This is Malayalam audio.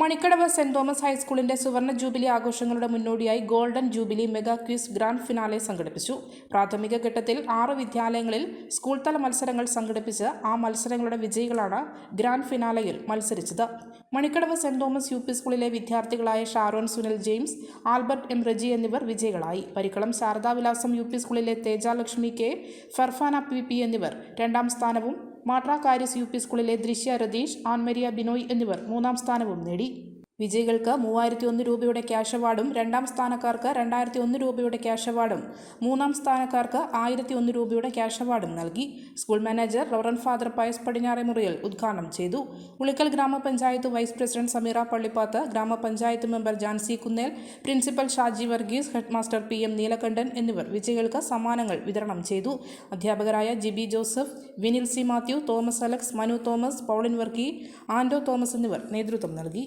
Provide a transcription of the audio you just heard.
മണിക്കടവ് സെന്റ് തോമസ് ഹൈസ്കൂളിന്റെ സുവർണ ജൂബിലി ആഘോഷങ്ങളുടെ മുന്നോടിയായി golden jubilee mega quiz grand finale സംഘടിപ്പിച്ചു. പ്രാഥമിക ഘട്ടത്തിൽ ആറ് വിദ്യാലയങ്ങളിൽ സ്കൂൾ തല മത്സരങ്ങൾ സംഘടിപ്പിച്ച് ആ മത്സരങ്ങളുടെ വിജയികളാണ് ഗ്രാൻഡ് ഫിനാലയിൽ മത്സരിച്ചത്. Manikkadavu saint Thomas U P സ്കൂളിലെ വിദ്യാർത്ഥികളായ Sharon Sunil James Albert M. Reji എന്നിവർ വിജയികളായി. പരിക്കളം ശാരദാവിലാസം യു പി സ്കൂളിലെ Thejalakshmi K Farfana P P എന്നിവർ രണ്ടാം സ്ഥാനവും മാട്ര കാരിസ് യു പി സ്കൂളിലെ ദൃശ്യ രതീഷ് ആൻമരിയ ബിനോയ് എന്നിവർ മൂന്നാം സ്ഥാനവും നേടി. വിജയികൾക്ക് മൂവായിരത്തി ഒന്ന് രൂപയുടെ ക്യാഷ് അവാർഡും രണ്ടാം സ്ഥാനക്കാർക്ക് രണ്ടായിരത്തി ഒന്ന് രൂപയുടെ ക്യാഷ് അവാർഡും മൂന്നാം സ്ഥാനക്കാർക്ക് ആയിരത്തി ഒന്ന് രൂപയുടെ ക്യാഷ് അവാർഡും നൽകി. School manager reverend father Pius പടിഞ്ഞാറെ മുറിയിൽ ഉദ്ഘാടനം ചെയ്തു. ഉളിക്കൽ ഗ്രാമപഞ്ചായത്ത് vice president Sameera Pallippath Gramapanchayat member Jancy Kunnel principal Shaji Varghese head master P M Neelakandan എന്നിവർ വിജയികൾക്ക് സമ്മാനങ്ങൾ വിതരണം ചെയ്തു. അധ്യാപകരായ Jibi Joseph Vinil C Mathew Thomas Alex Manu Thomas Pauline Vargi Ando Thomas എന്നിവർ നേതൃത്വം നൽകി.